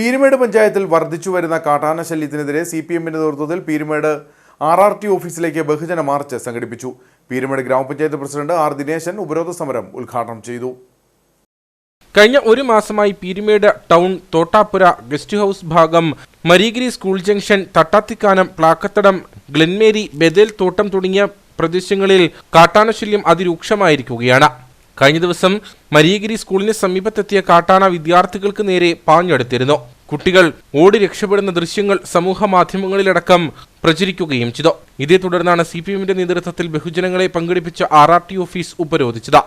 പീരുമേട് പഞ്ചായത്തിൽ വർദ്ധിച്ചു വരുന്ന കാട്ടാന ശല്യത്തിനെതിരെ സി പി എമ്മിന്റെ നേതൃത്വത്തിൽ പീരുമേട് ആർ ആർ ടി ഓഫീസിലേക്ക് ബഹുജന മാർച്ച് സംഘടിപ്പിച്ചു. പീരുമേട് ഗ്രാമപഞ്ചായത്ത് പ്രസിഡന്റ് ആർ ദിനേശൻ ഉപരോധ സമരം ഉദ്ഘാടനം ചെയ്തു. കഴിഞ്ഞ ഒരു മാസമായി Peermade town Thottappura guest house ഭാഗം മരീഗിരി സ്കൂൾ ജംഗ്ഷൻ തട്ടാത്തിക്കാനം പ്ലാക്കത്തടം ഗ്ലെൻമേരി ബദേൽ തോട്ടം തുടങ്ങിയ പ്രദേശങ്ങളിൽ കാട്ടാനശല്യം അതിരൂക്ഷമായിരിക്കുകയാണ്. കഴിഞ്ഞ ദിവസം മരീഗിരി സ്കൂളിന് സമീപത്തെത്തിയ കാട്ടാന വിദ്യാർത്ഥികൾക്ക് നേരെ പാഞ്ഞടുത്തിരുന്നു. കുട്ടികൾ ഓടി രക്ഷപ്പെടുന്ന ദൃശ്യങ്ങൾ സമൂഹ മാധ്യമങ്ങളിലടക്കം പ്രചരിക്കുകയും ചെയ്തു. ഇതേ തുടർന്നാണ് സി പി എമ്മിന്റെ നേതൃത്വത്തിൽ ബഹുജനങ്ങളെ പങ്കെടുപ്പിച്ച ആർ ആർ ടി ഓഫീസ് ഉപരോധിച്ചത്.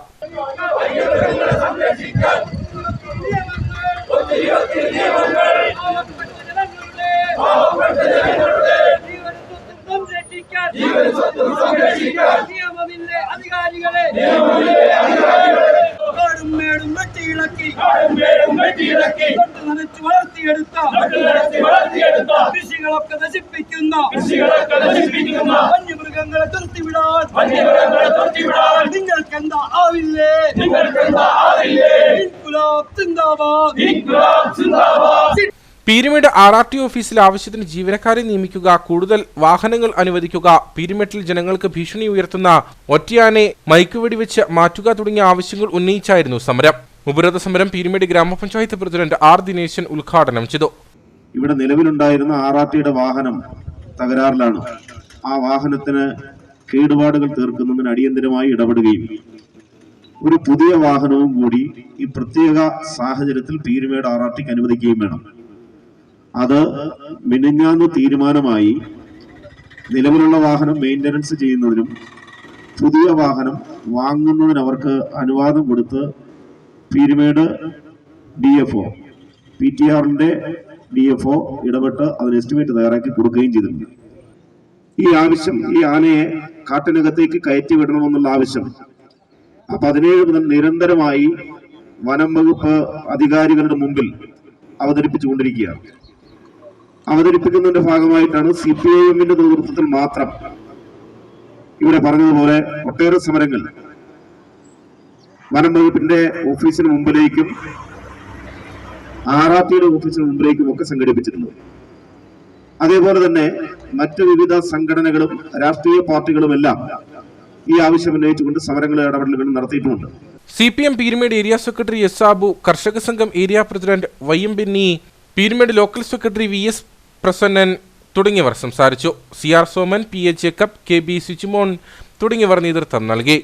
നിയമമില്ലേ. അധികാരികളെ കാടും വെട്ടിയിളക്കി തൊട്ട് നനച്ച് വളർത്തിയെടുത്ത. കൃഷികളൊക്കെ നശിപ്പിക്കുന്ന. വന്യമൃഗങ്ങളെ തുരത്തിവിടാൻ. നിങ്ങൾക്ക് എന്താ ആവില്ലേ? ഇൻകുലാബ് സിന്ദാബാദ്. പീരുമേട് ആർ ആർ ടി ഓഫീസിൽ ആവശ്യത്തിന് ജീവനക്കാരെ നിയമിക്കുക കൂടുതൽ വാഹനങ്ങൾ അനുവദിക്കുക പീരുമേട്ടിൽ ജനങ്ങൾക്ക് ഭീഷണി ഉയർത്തുന്ന ഒറ്റയാനെ മയക്കുവെടിവെച്ച് മാറ്റുക തുടങ്ങിയ ആവശ്യങ്ങൾ ഉന്നയിച്ചായിരുന്നു സമരം. ഉപരോധ സമരം പീരുമേട് ഗ്രാമപഞ്ചായത്ത് പ്രസിഡന്റ് ആർ ദിനേശൻ ഉദ്ഘാടനം ചെയ്തു. ഇവിടെ നിലവിലുണ്ടായിരുന്ന ആർ ആർ ടിയുടെ വാഹനം തകരാറിലാണ്. ആ വാഹനത്തിന് കേടുപാടുകൾ തീർക്കുന്നതിന് അടിയന്തരമായി ഇടപെടുകയും ഒരു പുതിയ വാഹനവും കൂടി ഈ പ്രത്യേക സാഹചര്യത്തിൽ പീരുമേട് ആർ ആർ ടിക്ക് അനുവദിക്കുകയും വേണം. അത് മിനിഞ്ഞാന്ന് തീരുമാനമായി നിലവിലുള്ള വാഹനം മെയിന്റനൻസ് ചെയ്യുന്നതിനും പുതിയ വാഹനം വാങ്ങുന്നതിന് അവർക്ക് അനുവാദം കൊടുത്ത് Peermade D F O P T ആറിന്റെ ഡി എഫ് ഒ ഇടപെട്ട് അതിന് എസ്റ്റിമേറ്റ് തയ്യാറാക്കി കൊടുക്കുകയും ചെയ്തിട്ടുണ്ട്. ഈ ആവശ്യം ഈ ആനയെ കാട്ടിനകത്തേക്ക് കയറ്റി വിടണമെന്നുള്ള ആവശ്യം പതിനേഴ് മുതൽ നിരന്തരമായി വനം വകുപ്പ് അധികാരികളുടെ മുമ്പിൽ അവതരിപ്പിച്ചുകൊണ്ടിരിക്കുകയാണ്. അവതരിപ്പിക്കുന്നതിന്റെ ഭാഗമായിട്ടാണ് സി പി ഐ എമ്മിന്റെ നേതൃത്വത്തിൽ മാത്രം ഇവിടെ പറഞ്ഞതുപോലെ ഒട്ടേറെ സമരങ്ങൾ വനം വകുപ്പിന്റെ ഓഫീസിന് മുമ്പിലേക്കും ടിയുടെ ഓഫീസിന് മുമ്പിലേക്കും ഒക്കെ സംഘടിപ്പിച്ചിട്ടുണ്ട്. അതേപോലെ തന്നെ മറ്റ് വിവിധ സംഘടനകളും രാഷ്ട്രീയ പാർട്ടികളുമെല്ലാം ഈ ആവശ്യം ഉന്നയിച്ചുകൊണ്ട് സമരങ്ങളും ഇടപെടലുകളും നടത്തിയിട്ടുമുണ്ട്. C P M Peermade area secretary S Abu കർഷക സംഘം area president Y M Benny Peermade local secretary V S Prasannan തുടങ്ങിയവർ സംസാരിച്ചു. C R Soman P A Jacob K B Sichumon തുടങ്ങിയവർ നേതൃത്വം നൽകി.